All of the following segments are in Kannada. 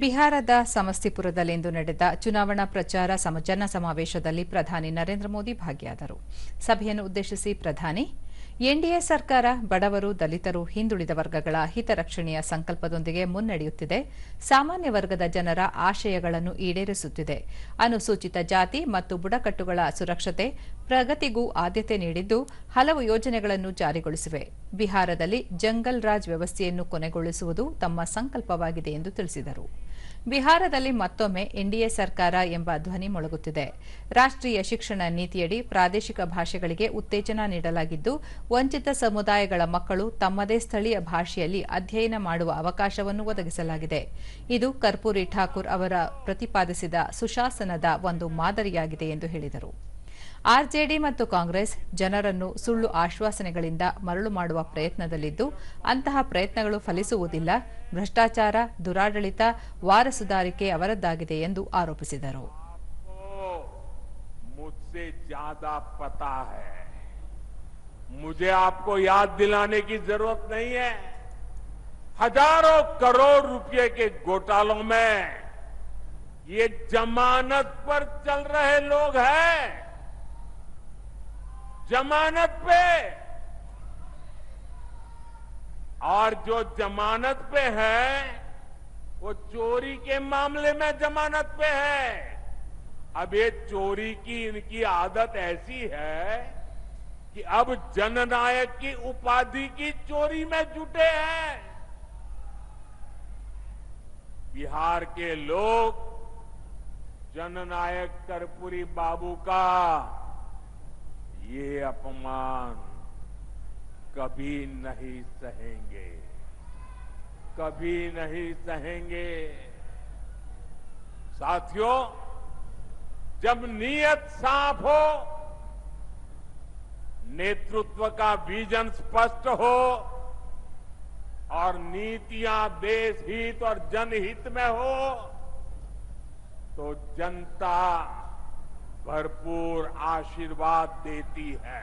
ಬಿಹಾರದ ಸಮಸ್ತಿಪುರದಲ್ಲಿಂದು ನಡೆದ ಚುನಾವಣಾ ಪ್ರಚಾರ ಸಮಜನ ಸಮಾವೇಶದಲ್ಲಿ ಪ್ರಧಾನಿ ನರೇಂದ್ರ ಮೋದಿ ಭಾಗಿಯಾದರು. ಸಭೆಯನ್ನು ಉದ್ದೇಶಿಸಿ ಪ್ರಧಾನಿ ಎನ್ಡಿಎ ಸರ್ಕಾರ ಬಡವರು, ದಲಿತರು, ಹಿಂದುಳಿದ ವರ್ಗಗಳ ಹಿತರಕ್ಷಣೆಯ ಸಂಕಲ್ಪದೊಂದಿಗೆ ಮುನ್ನಡೆಯುತ್ತಿದೆ. ಸಾಮಾನ್ಯ ವರ್ಗದ ಜನರ ಆಶಯಗಳನ್ನು ಈಡೇರಿಸುತ್ತಿದೆ. ಅನುಸೂಚಿತ ಜಾತಿ ಮತ್ತು ಬುಡಕಟ್ಟುಗಳ ಸುರಕ್ಷತೆ, ಪ್ರಗತಿಗೂ ಆದ್ಯತೆ ನೀಡಿದ್ದು ಹಲವು ಯೋಜನೆಗಳನ್ನು ಜಾರಿಗೊಳಿಸಿವೆ. ಬಿಹಾರದಲ್ಲಿ ಜಂಗಲ್ ರಾಜ್ ವ್ಯವಸ್ಥೆಯನ್ನು ಕೊನೆಗೊಳಿಸುವುದು ತಮ್ಮ ಸಂಕಲ್ಪವಾಗಿದೆ ಎಂದು ತಿಳಿಸಿದರು. ಬಿಹಾರದಲ್ಲಿ ಮತ್ತೊಮ್ಮೆ ಎನ್ಡಿಎ ಸರ್ಕಾರ ಎಂಬ ಧ್ವನಿ ಮೊಳಗುತ್ತಿದೆ. ರಾಷ್ಟ್ರೀಯ ಶಿಕ್ಷಣ ನೀತಿಯಡಿ ಪ್ರಾದೇಶಿಕ ಭಾಷೆಗಳಿಗೆ ಉತ್ತೇಜನ ನೀಡಲಾಗಿದ್ದು, ವಂಚಿತ ಸಮುದಾಯಗಳ ಮಕ್ಕಳು ತಮ್ಮದೇ ಸ್ಥಳೀಯ ಭಾಷೆಯಲ್ಲಿ ಅಧ್ಯಯನ ಮಾಡುವ ಅವಕಾಶವನ್ನು ಒದಗಿಸಲಾಗಿದೆ. ಇದು ಕರ್ಪೂರಿ ಠಾಕೂರ್ ಅವರ ಪ್ರತಿಪಾದಿಸಿದ ಸುಶಾಸನದ ಒಂದು ಮಾದರಿಯಾಗಿದೆ ಎಂದು ಹೇಳಿದರು. ಆರ್ಜೆಡಿ ಮತ್ತು ಕಾಂಗ್ರೆಸ್ ಜನರನ್ನು ಸುಳ್ಳು ಆಶ್ವಾಸನೆಗಳಿಂದ ಮರಳು ಮಾಡುವ ಪ್ರಯತ್ನದಲ್ಲಿದ್ದು ಅಂತಹ ಪ್ರಯತ್ನಗಳು ಫಲಿಸುವುದಿಲ್ಲ ಭ್ರಷ್ಟಾಚಾರ ದುರಾಡಳಿತ ವಾರಸುದಾರಿಕೆ ಅವರದ್ದಾಗಿದೆ ಎಂದು ಆರೋಪಿಸಿದರು आपको मुझसे ज्यादा पता है मुझे आपको याद दिलाने की जरूरत नहीं है हजारों करोड़ रुपए के घोटालों में ये जमानत पर चल रहे लोग हैं जमानत पे। और जो जमानत पे है, वो चोरी के मामले में जमानत पे है। अब ये चोरी की, इनकी आदत ऐसी है कि अब जननायक की उपाधि की चोरी में जुटे हैं। बिहार के लोग जननायक कर्पूरी बाबू का अपमान कभी नहीं सहेंगे। कभी नहीं सहेंगे। साथियों, जब नीयत साफ़ हो, नेतृत्व का विजन स्पष्ट हो, और नीतियाँ देश हित और जनहित में हो तो जनता भरपूर आशीर्वाद देती है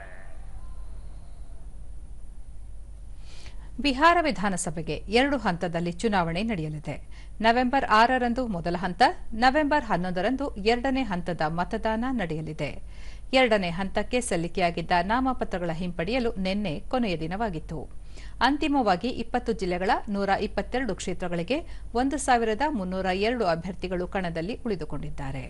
ಬಿಹಾರ ವಿಧಾನಸಭೆಗೆ ಎರಡು ಹಂತದಲ್ಲಿ ಚುನಾವಣೆ ನಡೆಯಲಿದೆ ನವೆಂಬರ್ ಆರರಂದು ಮೊದಲ ಹಂತ ನವೆಂಬರ್ ಹನ್ನೊಂದರಂದು ಎರಡನೇ ಹಂತದ ಮತದಾನ ನಡೆಯಲಿದೆ ಎರಡನೇ ಹಂತಕ್ಕೆ ಸಲ್ಲಿಕೆಯಾಗಿದ್ದ ನಾಮಪತ್ರಗಳ ಹಿಂಪಡೆಯಲು ನಿನ್ನೆ ಕೊನೆಯ ದಿನವಾಗಿತ್ತು ಅಂತಿಮವಾಗಿ ಇಪ್ಪತ್ತು ಜಿಲ್ಲೆಗಳ ನೂರ ಇಪ್ಪತ್ತೆರಡು ಕ್ಷೇತ್ರಗಳಿಗೆ ಒಂದು ಸಾವಿರದ ಮುನ್ನೂರ ಎರಡು ಅಭ್ಯರ್ಥಿಗಳು ಕಣದಲ್ಲಿ ಉಳಿದುಕೊಂಡಿದ್ದಾರೆ